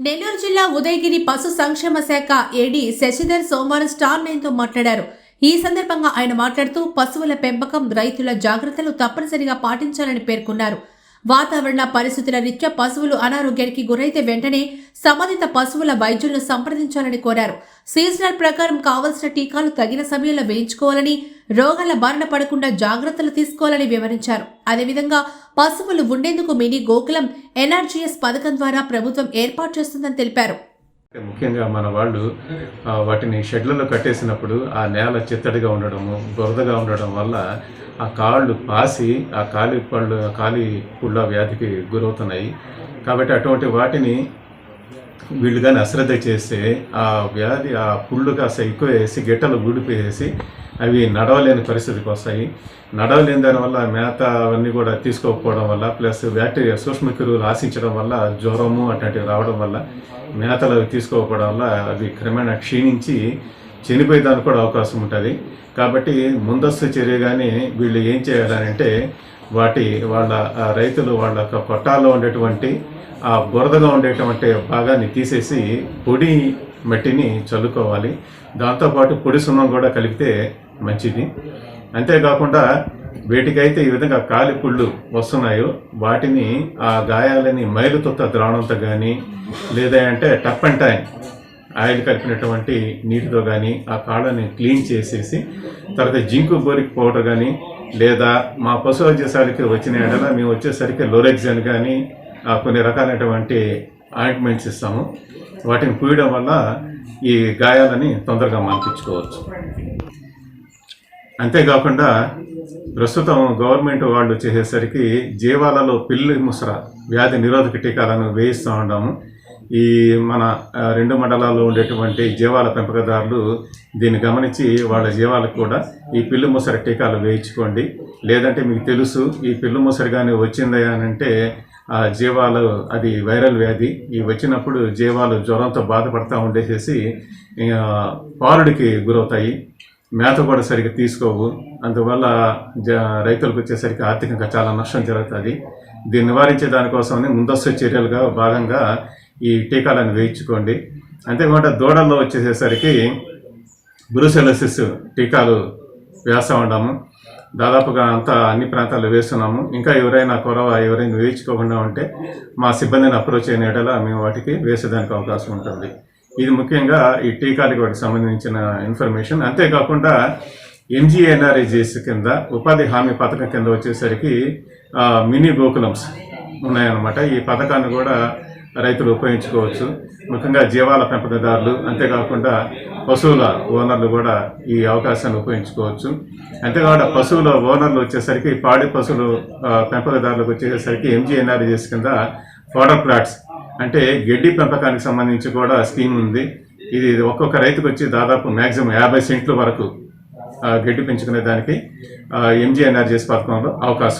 నెల్లూరు జిల్లా ఉదయగిరి పశు సంక్షేమ శాఖ ఏడీ శశిధర్ సోమవారం స్టార్ నైన్తో మాట్లాడారు. ఈ సందర్భంగా ఆయన మాట్లాడుతూ పశువుల పెంపకం రైతుల జాగ్రత్తలు తప్పనిసరిగా పాటించాలని పేర్కొన్నారు. వాతావరణ పరిస్థితుల రీత్యా పశువులు అనారోగ్యానికి గురైతే వెంటనే సంబంధిత పశువుల వైద్యులను సంప్రదించాలని కోరారు. సీజనల్ ప్రకారం కావలసిన టీకాలు తగిన సమయంలో వేయించుకోవాలని రోగాల బారిన పడకుండా జాగ్రత్తలు తీసుకోవాలని వివరించారు. అదేవిధంగా పశువులు ఉండేందుకు మినీ గోకులం ఎన్ఆర్జీఎస్ పథకం ద్వారా ప్రభుత్వం ఏర్పాటు చేస్తుందని తెలిపారు. ముఖ్యంగా మన వాళ్ళు వాటిని షెడ్లలో కట్టేసినప్పుడు ఆ నేల చిత్తడిగా ఉండడము బురదగా ఉండడం వల్ల ఆ కాళ్ళు పాసి ఆ కాలి పళ్ళు కాలి పుళ్ళ వ్యాధికి గురవుతున్నాయి. కాబట్టి అటువంటి వాటిని వీళ్ళు కానీ అశ్రద్ధ చేస్తే ఆ వ్యాధి ఆ పుళ్ళు కాస్త ఎక్కువ వేసి గిట్టలు ఊడిపోయేసి అవి నడవలేని పరిస్థితికి వస్తాయి. నడవలేని దానివల్ల మేత అవన్నీ కూడా తీసుకోకపోవడం వల్ల ప్లస్ బ్యాక్టీరియా సూక్ష్మక్రియులు ఆశించడం వల్ల జ్వరము అట్లాంటివి రావడం వల్ల మేతలు అవి తీసుకోకపోవడం వల్ల అవి క్రమేణా క్షీణించి చనిపోయేదానికి కూడా అవకాశం ఉంటుంది. కాబట్టి ముందస్తు చర్యగానే వీళ్ళు ఏం చేయాలంటే వాటి వాళ్ళ రైతులు వాళ్ళ యొక్క పొట్టాల్లో ఉండేటువంటి ఆ బురదగా ఉండేటువంటి భాగాన్ని తీసేసి పొడి మట్టిని చల్లుకోవాలి. దాంతోపాటు పొడి సున్నం కూడా కలిపితే మంచిది. అంతేకాకుండా వేటికైతే ఈ విధంగా కాలి పుళ్ళు వస్తున్నాయో వాటిని ఆ గాయాలని మైలుతొత్త ద్రావణంతో కానీ లేదా అంటే టప్ అండ్ టైం ఆయిల్ కలిపినటువంటి నీటితో కానీ ఆ కాళ్ళని క్లీన్ చేసేసి తర్వాత జింకు బోరిక్ పౌడర్ కానీ లేదా మా పశు వైద్యశాలకి వచ్చిన ఎడల మేము వచ్చేసరికి లోరెక్జన్ కానీ ఆ, కొన్ని రకాలైనటువంటి ఆయింట్మెంట్స్ ఇస్తాము. వాటిని పూయడం వల్ల ఈ గాయాలని తొందరగా మాన్పించుకోవచ్చు. అంతేకాకుండా ప్రస్తుతం గవర్నమెంట్ వాళ్ళు చేసేసరికి జీవాలలో పిల్లి ముసర వ్యాధి నిరోధక టీకాలను వేయిస్తూ ఉన్నాము. ఈ మన రెండు మండలాల్లో ఉండేటువంటి జీవాల పెంపకదారులు దీన్ని గమనించి వాళ్ళ జీవాలకు కూడా ఈ పిల్లి ముసర టీకాలు వేయించుకోండి. లేదంటే మీకు తెలుసు ఈ పిల్లి ముసరి కానీ వచ్చింది అని అంటే ఆ జీవాలు అది వైరల్ వ్యాధి. ఈ వచ్చినప్పుడు జీవాలు జ్వరంతో బాధపడతా ఉండేసేసి పాలుడికి గురవుతాయి. మేత కూడా సరిగ్గా తీసుకోవు. అందువల్ల జ రైతులకు వచ్చేసరికి ఆర్థికంగా చాలా నష్టం జరుగుతుంది. దీన్ని నివారించే దానికోసమని ముందస్తు చర్యలుగా భాగంగా ఈ టీకాలను వేయించుకోండి. అంతేకాకుండా దూడల్లో వచ్చేసేసరికి బ్రూసెలసిస్ టీకాలు వేస్తూ ఉన్నాము. దాదాపుగా అంతా అన్ని ప్రాంతాల్లో వేస్తున్నాము. ఇంకా ఎవరైనా కొరవ ఎవరైనా వేయించుకోకుండా ఉంటే మా సిబ్బందిని అప్రోచ్ అయిన ఎడల మేము వాటికి వేసేదానికి అవకాశం ఉంటుంది. ఇది ముఖ్యంగా ఈ టీకాలకు వాటికి సంబంధించిన ఇన్ఫర్మేషన్. అంతేకాకుండా ఎంజీఎన్ఆర్ఏజెస్ కింద ఉపాధి హామీ పథకం కింద వచ్చేసరికి మినీ గోకులమ్స్ ఉన్నాయన్నమాట. ఈ పథకాన్ని కూడా రైతులు ఉపయోగించుకోవచ్చు. ముఖ్యంగా జీవాల పెంపకదారులు అంతేకాకుండా పశువుల ఓనర్లు కూడా ఈ అవకాశాన్ని ఉపయోగించుకోవచ్చు. అంతేకాకుండా పశువుల ఓనర్లు వచ్చేసరికి పాడి పశువులు పెంపకదారులకు వచ్చేసరికి ఎంజీఎన్ఆర్జీఎస్ కింద ఫోడర్ ప్లాట్స్ అంటే గడ్డి పెంపకానికి సంబంధించి కూడా స్కీమ్ ఉంది. ఇది ఒక్కొక్క రైతుకు వచ్చి దాదాపు మ్యాక్సిమం యాభై సెంట్ల వరకు ఆ, గడ్డి పెంచుకునే దానికి ఎంజీఎన్ఆర్జీఎస్ పథకంలో అవకాశం